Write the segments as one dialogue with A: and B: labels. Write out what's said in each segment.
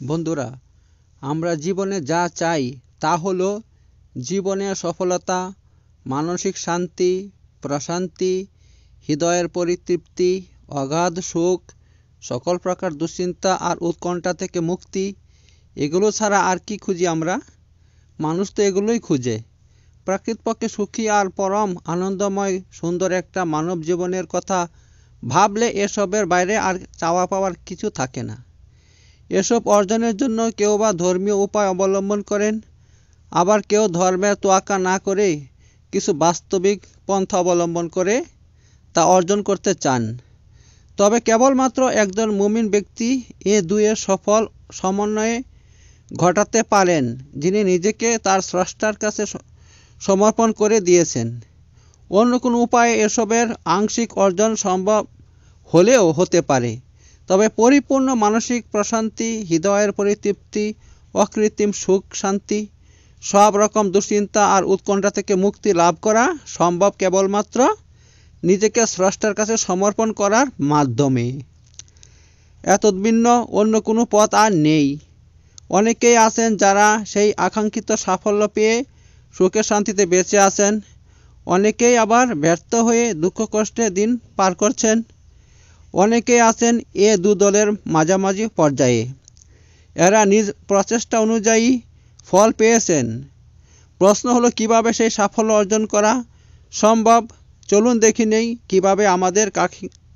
A: বন্ধুরা, আমরা জীবনে যা চাই তা হলো জীবনের সফলতা, মানসিক শান্তি, প্রশান্তি, হৃদয়ের পরিতৃপ্তি, অগাধ সুখ, সকল প্রকার দুশ্চিন্তা আর উৎকণ্ঠা থেকে মুক্তি। এগুলো ছাড়া আর কি খুঁজি আমরা? মানুষ তো এগুলোই খুঁজে। প্রকৃতপক্ষে সুখী আর পরম, আনন্দময়, সুন্দর একটা মানব জীবনের কথা ভাবলে এসবের বাইরে আর চাওয়া পাওয়ার কিছু থাকে না। এসব অর্জনের জন্য কেউ বা ধর্মীয় উপায় অবলম্বন করেন, আবার কেউ ধর্মের তোয়াক্কা না করে কিছু বাস্তবিক পন্থা অবলম্বন করে তা অর্জন করতে চান। তবে কেবলমাত্র একজন মুমিন ব্যক্তি এ দুয়ের সফল সমন্বয়ে ঘটাতে পারেন, যিনি নিজেকে তার স্রষ্টার কাছে সমর্পণ করে দিয়েছেন। অন্য কোনো উপায়ে এসবের আংশিক অর্জন সম্ভব হলেও হতে পারে। তবে পরিপূর্ণ মানসিক প্রশান্তি, হৃদয়ের পরিতৃপ্তি, অকৃত্রিম সুখ, শান্তি, সব রকম দুশ্চিন্তা আর উৎকণ্ঠা থেকে মুক্তি লাভ করা সম্ভব কেবলমাত্র নিজেকে স্রষ্টার কাছে সমর্পণ করার মাধ্যমে। এতদ্ভিন্ন অন্য কোনো পথ আর নেই। অনেকেই আছেন যারা সেই আকাঙ্ক্ষিত সাফল্য পেয়ে সুখে শান্তিতে বেঁচে আছেন। অনেকেই আবার ব্যর্থ হয়ে দুঃখ কষ্টে দিন পার করছেন। অনেকেই আছেন এ দু দলের মাঝামাঝি পর্যায়ে। এরা নিজ প্রচেষ্টা অনুযায়ী ফল পেয়েছেন। প্রশ্ন হলো, কীভাবে সেই সাফল্য অর্জন করা সম্ভব? চলুন দেখি নেই, কীভাবে আমাদের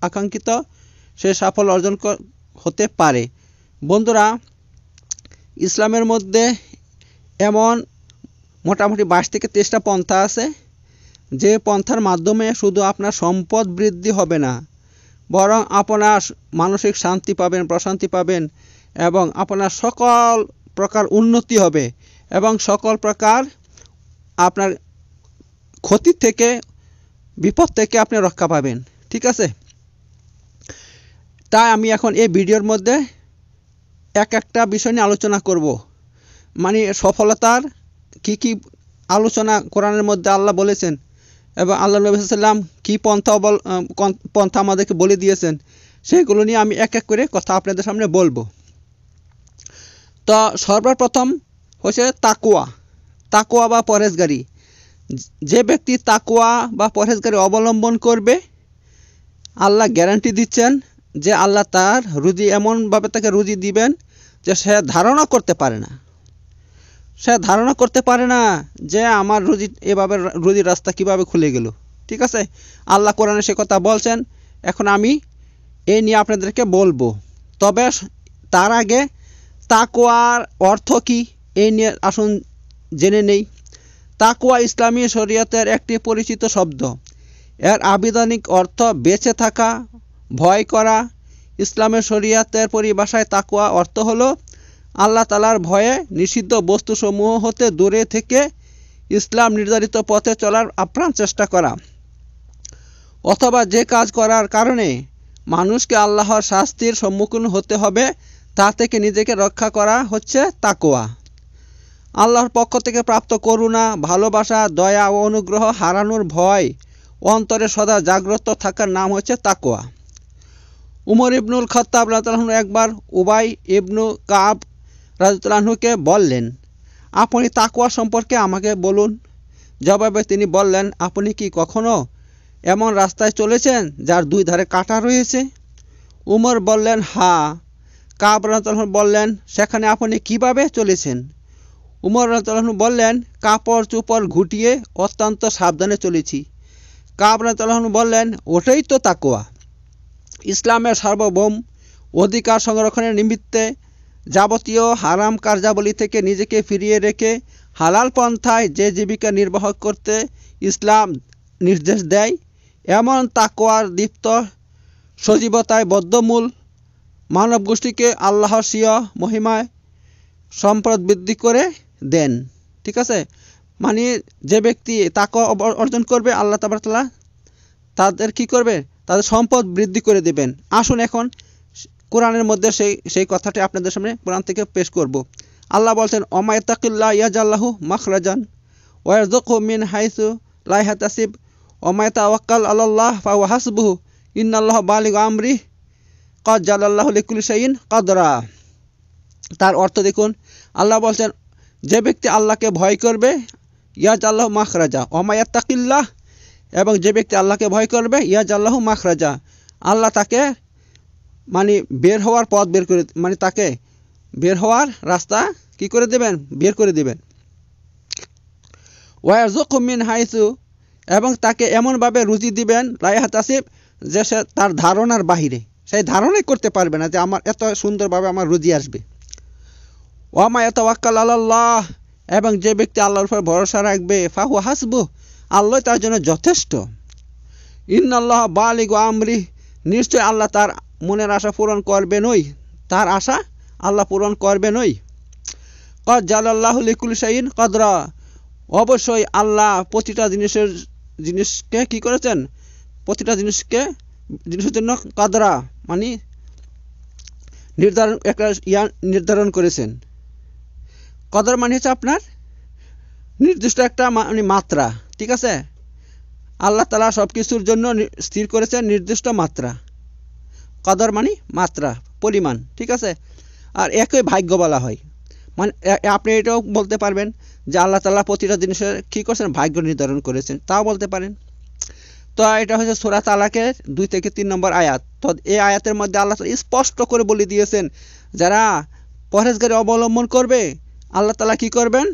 A: আকাঙ্ক্ষিত সে সাফল্য অর্জন হতে পারে। বন্ধুরা, ইসলামের মধ্যে এমন মোটামুটি বাইশ থেকে তেইশটা পন্থা আছে। যে পন্থার মাধ্যমে শুধু আপনার সম্পদ বৃদ্ধি হবে না বরং আপনার মানসিক শান্তি পাবেন, প্রশান্তি পাবেন এবং আপনার সকল প্রকার উন্নতি হবে এবং সকল প্রকার আপনার ক্ষতি থেকে, বিপদ থেকে আপনি রক্ষা পাবেন। ঠিক আছে? তাই আমি এখন এই ভিডিওর মধ্যে এক একটা বিষয় নিয়ে আলোচনা করব। মানে সফলতার কি কি আলোচনা কোরআনের মধ্যে আল্লাহ বলেছেন? এবং আল্লাহ নবী সাল্লাম কী পন্থা অবল পন্থা আমাদেরকে বলে দিয়েছেন, সেগুলো নিয়ে আমি এক এক করে কথা আপনাদের সামনে বলব। তো সর্বপ্রথম হচ্ছে তাকুয়া তাকুয়া বা পরেশগারি যে ব্যক্তি তাকুয়া বা পরেশগারি অবলম্বন করবে, আল্লাহ গ্যারান্টি দিচ্ছেন যে আল্লাহ তার রুজি এমনভাবে তাকে রুজি দিবেন যে সে ধারণা করতে পারে না। সে ধারণা করতে পারে না যে আমার রুজি, এভাবে রুজির রাস্তা কীভাবে খুলে গেল। ঠিক আছে? আল্লাহ কোরআনে সে কথা বলছেন। এখন আমি এই নিয়ে আপনাদেরকে বলব। তবে তার আগে তাকুয়ার অর্থ কি এই নিয়ে আসুন জেনে নেই। তাকুয়া ইসলামী শরীয়তের একটি পরিচিত শব্দ। এর আবিধানিক অর্থ বেঁচে থাকা, ভয় করা। ইসলামের শরীয়তের পরিভাষায় তাকুয়া অর্থ হলো আল্লাহ তালার ভয়ে নিষিদ্ধ বস্তুসমূহ হতে দূরে থেকে ইসলাম নির্ধারিত পথে চলার আপ্রাণ চেষ্টা করা। অথবা যে কাজ করার কারণে মানুষকে আল্লাহর শাস্তির সম্মুখীন হতে হবে, তা থেকে নিজেকে রক্ষা করা হচ্ছে তাকোয়া আল্লাহর পক্ষ থেকে প্রাপ্ত করুণা, ভালোবাসা, দয়া ও অনুগ্রহ হারানোর ভয় অন্তরে সদা জাগ্রত থাকার নাম হচ্ছে তাকোয়া উমর ইবনুল খত্তাব রাজু একবার উবাই ইবনু কাব রাজুতালাহুকে বললেন, আপনি তাকুয়া সম্পর্কে আমাকে বলুন। জবাবে তিনি বললেন, আপনি কি কখনো এমন রাস্তায় চলেছেন যার দুই ধারে কাটা রয়েছে? উমর বললেন, হা। কাব রাজু বললেন, সেখানে আপনি কীভাবে চলেছেন? উমর রাজু বললেন, কাপড় চুপড় ঘুটিয়ে অত্যন্ত সাবধানে চলেছি। কাব রাজু বললেন, ওটাই তো তাকুয়া ইসলামের সার্বভৌম অধিকার সংরক্ষণের নিমিত্তে যাবতীয় হারাম কার্যাবলী থেকে নিজেকে ফিরিয়ে রেখে হালাল পন্থায় যে জীবিকা নির্বাহ করতে ইসলাম নির্দেশ দেয়, এমন তাকোয়ার দীপ্ত সজীবতায় বদ্ধমূল মানব গোষ্ঠীকে আল্লাহর সিয় মহিমায় সম্পদ বৃদ্ধি করে দেন। ঠিক আছে? মানে যে ব্যক্তি তাকে অর্জন করবে, আল্লাহ তাবারতালা তাদের কি করবে? তাদের সম্পদ বৃদ্ধি করে দেবেন। আসুন এখন কোরআনের মধ্যে সেই সেই কথাটি আপনাদের সামনে কোরআন থেকে পেশ করব। আল্লাহ বলছেন ওমায়তাকিল্লা ইয়াজাল্লাহু মখরাজান ওয়ারজুকহু মিন হাইসু লা ইয়াহতাসিব ওমায় তাওয়াক্কাল আল্লাহ ফাহুয়া হাসবুহু ইন্নাল্লাহ বালিগ আমরি কদ জালাল্লাহু লিকুল্লি শাইইন কদরা। তার অর্থ দেখুন, আল্লাহ বলছেন, যে ব্যক্তি আল্লাহকে ভয় করবে ইয়াজ আল্লাহ মাখরাজা ওমায়াত্তাকিল্লাহ এবং যে ব্যক্তি আল্লাহকে ভয় করবে ইয়াজ আল্লাহ মাখরাজা। আল্লাহ তাকে মানে বের হওয়ার পথ বের করে মানে তাকে বের হওয়ার রাস্তা কি করে দেবেন? বের করে দেবেন। ওয়াজুকুমিন হাইসু, এবং তাকে এমনভাবে রুজি দিবেন লাইহা তাসিব, যে সে তার ধারণার বাহিরে। সেই ধারণাই করতে পারবে না যে আমার এত সুন্দরভাবে আমার রুজি আসবে। ওয়ামা এত ওয়াক্কাল আল্লাহ এবং যে ব্যক্তি আল্লাহর উপর ভরসা রাখবে ফাহু হাসবু, আল্লাহ তার জন্য যথেষ্ট। ইন আল্লাহ বালিগ আমরি নিশ্চয় আল্লাহ তার মনের আশা পূরণ করবে নই, তার আশা আল্লাহ পূরণ করবে নই। কদ জালাল্লাহ লিকুল শাইন কদরা। অবশ্যই আল্লাহ প্রতিটা জিনিসের, জিনিসকে কি করেছেন? প্রতিটা জিনিসকে, জিনিসের জন্য কাদরা মানে নির্ধারণ, একটা ইয়া নির্ধারণ করেছেন। কদর মানে হচ্ছে আপনার নির্দিষ্ট একটা মানে মাত্রা, ঠিক আছে? আল্লাহ তালা সব কিছুর জন্য স্থির করেছেন নির্দিষ্ট মাত্রা। কদর মানে মাত্রা, পরিমাণ, ঠিক আছে? আর একই ভাগ্য বলা হয়। মানে আপনি এটাও বলতে পারবেন যে আল্লাহ তালা প্রতিটা জিনিসের কী করছেন? ভাগ্য নির্ধারণ করেছেন। তাও বলতে পারেন। তো এটা হচ্ছে সোরা তালাকের দুই থেকে তিন নম্বর আয়াত। তো এই আয়াতের মধ্যে আল্লাহ স্পষ্ট করে বলে দিয়েছেন, যারা পরেশগারি অবলম্বন করবে, আল্লাহ তালা কি করবেন?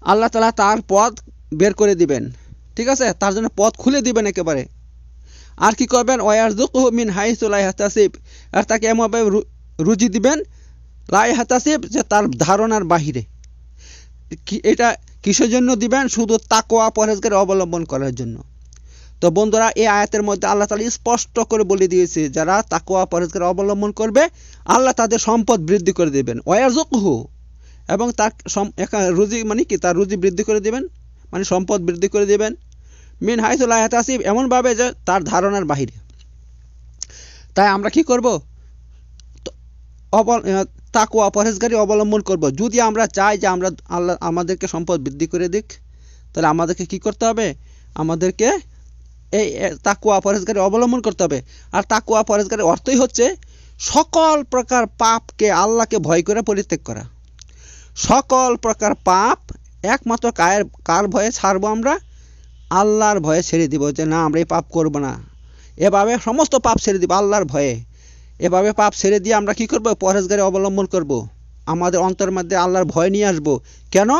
A: আল্লাহ তালা তার পথ বের করে দিবেন। ঠিক আছে? তার জন্য পথ খুলে দিবেন একেবারে। আর কি করবেন? ওয়ার ওয়ারজুক মিন হাইসুলাই হাতাসিব আর তাকে এমনভাবে রুজি দিবেন লাই হাতাসিব যে তার ধারণার বাহিরে। এটা কিসের জন্য দিবেন? শুধু তাকোয়া পরেজগারি অবলম্বন করার জন্য। তো বন্ধুরা, এই আয়াতের মধ্যে আল্লাহ তালা স্পষ্ট করে বলে দিয়েছে, যারা তাকোয়া পরেজগারি অবলম্বন করবে, আল্লাহ তাদের সম্পদ বৃদ্ধি করে দেবেন। ওয়ার ওয়ারজুকহু এবং তার রুজি মানে কি? তার রুজি বৃদ্ধি করে দেবেন? মানে সম্পদ বৃদ্ধি করে দেবেন। মিন হাইসুল আয়াত আসিফ এমনভাবে যে তার ধারণার বাহিরে। তাই আমরা কি করব? অবল তাকুয়া পরেশগারি অবলম্বন করব। যদি আমরা চাই যে আমরা আল্লাহ, আমাদেরকে সম্পদ বৃদ্ধি করে দিক, তাহলে আমাদেরকে কি করতে হবে? আমাদেরকে এই তাকুয়া পরেশগারি অবলম্বন করতে হবে। আর তাকুয়া পরেশগারি অর্থই হচ্ছে সকল প্রকার পাপকে আল্লাহকে ভয় করে পরিত্যাগ করা। সকল প্রকার পাপ একমাত্র কায়ের, কার ভয়ে ছাড়বো আমরা? আল্লাহর ভয়ে ছেড়ে দিব যে না, আমরা এই পাপ করব না। এভাবে সমস্ত পাপ ছেড়ে দিব আল্লাহর ভয়ে। এভাবে পাপ ছেড়ে দিয়ে আমরা কি করব? পরেশগারি অবলম্বন করব। আমাদের অন্তর মধ্যে আল্লাহর ভয় নিয়ে আসব। কেন?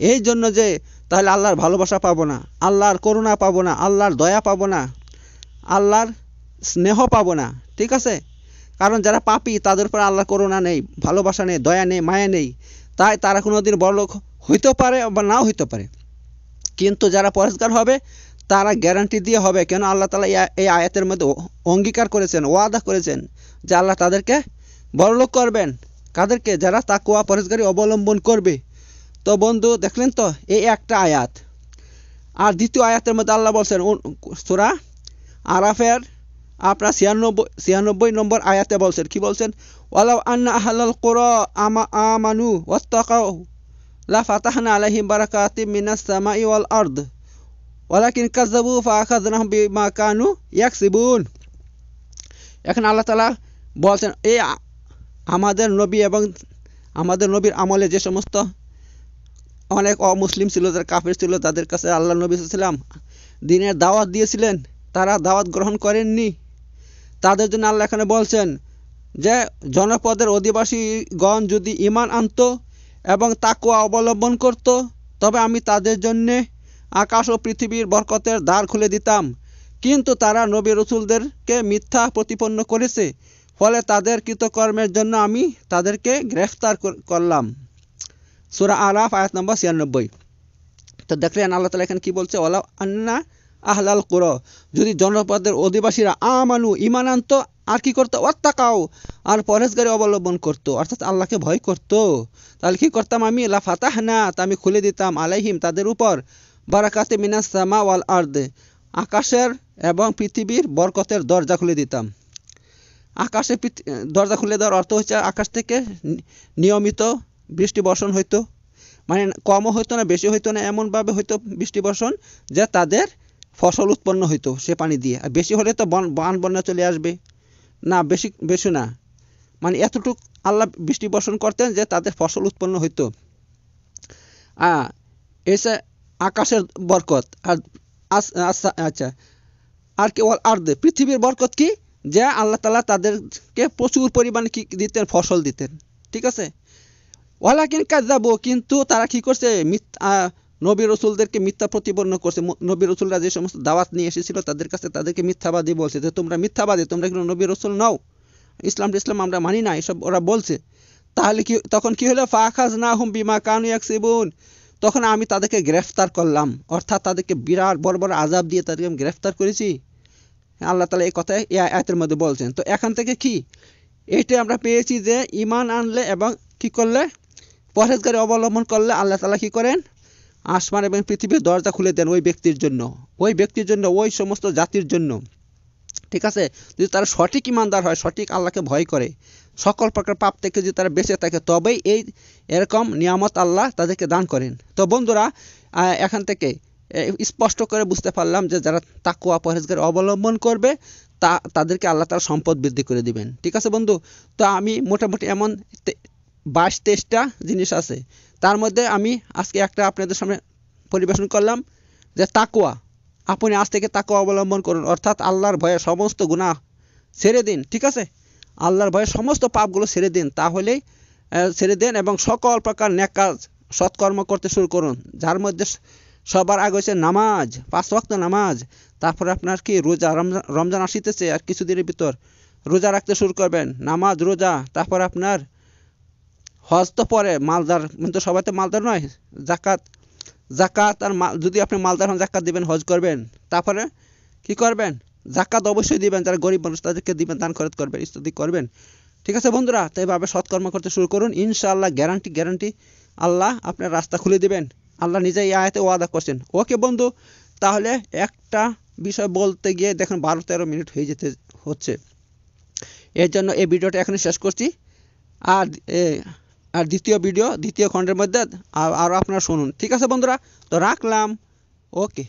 A: এই জন্য যে তাহলে আল্লাহর ভালোবাসা পাবো না, আল্লাহর করুণা পাবো না, আল্লাহর দয়া পাবো না, আল্লাহর স্নেহ পাবো না, ঠিক আছে? কারণ যারা পাপি, তাদের উপর আল্লাহর করুণা নেই, ভালোবাসা নেই, দয়া নেই, মায়া নেই। তাই তারা কোনোদিন বড়লোক হইতে পারে বা নাও হইতে পারে। কিন্তু যারা পরেশগার হবে, তারা গ্যারান্টি দিয়ে হবে। কেন? আল্লাহ তালা এই আয়াতের মধ্যে অঙ্গীকার করেছেন, ওয়াদা করেছেন যে আল্লাহ তাদেরকে বড়লোক করবেন। কাদেরকে? যারা তাকুয়া পরেশগারি অবলম্বন করবে। তো বন্ধু, দেখলেন তো? এই একটা আয়াত। আর দ্বিতীয় আয়াতের মধ্যে আল্লাহ বলছেন সুরা আরাফের, আপনার ছিয়ানব্বই ছিয়ানব্বই নম্বর আয়াতে বলছেন, কি বলছেন? ওয়ালাউ আন্না আহলাল কোরা আমা আমানু ওয়াত্তাকাউ। লা ফাতাহনা আলাইহিম বারাকাতিম মিনাস সামাই ওয়াল আরদ ওয়ালাকিন কাযাবু ফাআখাযনাহুম বিমা কানু ইয়াকসিবুন এখন আল্লাহ তাআলা বলছেন এই আমাদের নবী এবং আমাদের নবীর আমলে যে সমস্ত অনেক অমুসলিম ছিল, যারা কাফের ছিল, তাদের কাছে আল্লাহ নবী সাল্লাম দিনের দাওয়াত দিয়েছিলেন, তারা দাওয়াত গ্রহণ করেননি। তাদের জন্য আল্লাহ এখানে বলছেন যে, জনপদের অধিবাসীগণ যদি ইমান আনত এবং তাকুয়া অবলম্বন করত। তবে আমি তাদের জন্যে আকাশ ও পৃথিবীর বরকতের দ্বার খুলে দিতাম। কিন্তু তারা নবী রসুলদেরকে মিথ্যা প্রতিপন্ন করেছে। ফলে তাদের কৃতকর্মের জন্য আমি তাদেরকে গ্রেফতার করলাম। সুরা আলাফ আয়াত নম্বর ছিয়ানব্বই। তো দেখলেন আল্লাহ তালা এখানে কি বলছে? ওলা আন্না আহলাল কুর। যদি জনপদের অধিবাসীরা আমানু ইমান আর কি করতো? অত্যাকাও আর পরেশগারি অবলম্বন করতো। অর্থাৎ আল্লাহকে ভয় করতো। তাহলে কি করতাম আমি? লা ফাতাহ না তা আমি খুলে দিতাম আলাইহিম, তাদের উপর। বারাকাতে মিনাস সামা ওয়াল আর্দে। আকাশের এবং পৃথিবীর বরকতের দরজা খুলে দিতাম। আকাশে দরজা খুলে দেওয়ার অর্থ হচ্ছে আকাশ থেকে নিয়মিত বৃষ্টি বর্ষণ হইতো। মানে কমও হইতো না বেশি হইতো না, এমনভাবে হইতো বৃষ্টি বর্ষণ যে তাদের ফসল উৎপন্ন হইতো সে পানি দিয়ে। আর বেশি হলে তো বন বান বন্যা চলে আসবে। না, বেশি বেশি না। মানে এতটুক আল্লাহ বৃষ্টি বর্ষণ করতেন যে তাদের ফসল উৎপন্ন হইতো। এসে আকাশের বরকত, আর আচ্ছা আর কি আর পৃথিবীর বরকত কি? যে আল্লাহ তালা তাদেরকে প্রচুর পরিমাণে কি দিতেন? ফসল দিতেন। ঠিক আছে? ওয়ালাকিন কাজাবো কিন্তু তারা কি করছে? নবী রসুলদেরকে মিথ্যা প্রতিপন্ন করছে। নবী রসুলরা যে সমস্ত দাওয়াত নিয়ে এসেছিল তাদের কাছে তাদেরকে মিথ্যাবাদী বলছে। যে তোমরা মিথ্যাবাদী, তোমরা কিন্তু নবী রসুল নাও। ইসলাম ইসলাম আমরা মানি না, এসব ওরা বলছে। তাহলে কি, তখন কি হলো? ফাখাজ না হুম বিমা কানু এক সিবুন তখন আমি তাদেরকে গ্রেফতার করলাম। অর্থাৎ তাদেরকে বিরাট বড় বড় আজাব দিয়ে তাদেরকে আমি গ্রেফতার করেছি। আল্লাহ তালা এই কথায় এই মধ্যে বলছেন। তো এখান থেকে কি? এইটা আমরা পেয়েছি যে ইমান আনলে এবং কি করলে? পরেজগারি অবলম্বন করলে আল্লাহ তালা কি করেন? আসমান এবং পৃথিবীর দরজা খুলে দেন ওই ব্যক্তির জন্য। ওই ব্যক্তির জন্য, ওই সমস্ত জাতির জন্য। ঠিক আছে? যদি তারা সঠিক ইমানদার হয়, সঠিক আল্লাহকে ভয় করে, সকল প্রকার পাপ থেকে যদি তারা বেঁচে থাকে, তবেই এই এরকম নিয়ামত আল্লাহ তাদেরকে দান করেন। তো বন্ধুরা এখান থেকে স্পষ্ট করে বুঝতে পারলাম যে যারা তাকুয়া পরেজগার অবলম্বন করবে, তা, তাদেরকে আল্লাহ তার সম্পদ বৃদ্ধি করে দিবেন। ঠিক আছে বন্ধু? তো আমি মোটামুটি এমন বাইশ তেইশটা জিনিস আছে। তার মধ্যে আমি আজকে একটা আপনাদের সামনে পরিবেশন করলাম যে তাকুয়া আপনি আজ থেকে তাকুয়া অবলম্বন করুন, অর্থাৎ আল্লাহর ভয়ে সমস্ত গুণা ছেড়ে দিন, ঠিক আছে? আল্লাহর ভয়ে সমস্ত পাপগুলো ছেড়ে দিন, তাহলেই ছেড়ে দেন এবং সকল প্রকার নেকাজ সৎকর্ম করতে শুরু করুন, যার মধ্যে সবার আগে হচ্ছে নামাজ, পাঁচ ওয়াক্ত নামাজ, তারপরে আপনার কি রোজা রমজান রমজান আসিতেছে আর কিছুদিনের ভিতর রোজা রাখতে শুরু করবেন, নামাজ, রোজা, তারপর আপনার হজ তো পরে, মালদার, কিন্তু সবাই তো মালদার নয়, জাকাত। জাকাত আর যদি আপনি মালদার হন, জাকাত দিবেন, হজ করবেন। তারপরে কি করবেন? জাকাত অবশ্যই দিবেন, যারা গরিব মানুষ, তাদেরকে দিবেন, দান খরচ করবেন, ইত্যাদি করবেন। ঠিক আছে বন্ধুরা, তো এইভাবে সৎকর্ম করতে শুরু করুন। ইনশাআল্লাহ গ্যারান্টি গ্যারান্টি আল্লাহ আপনার রাস্তা খুলে দিবেন। আল্লাহ নিজেই আয়তে ওয়াদা করছেন। ওকে বন্ধু, তাহলে একটা বিষয় বলতে গিয়ে দেখুন বারো তেরো মিনিট হয়ে যেতে হচ্ছে। এর জন্য এই ভিডিওটা এখানে শেষ করছি। আর আর দ্বিতীয় ভিডিও দ্বিতীয় খণ্ডের মধ্যে আরও আপনারা শুনুন। ঠিক আছে বন্ধুরা? তো রাখলাম। ওকে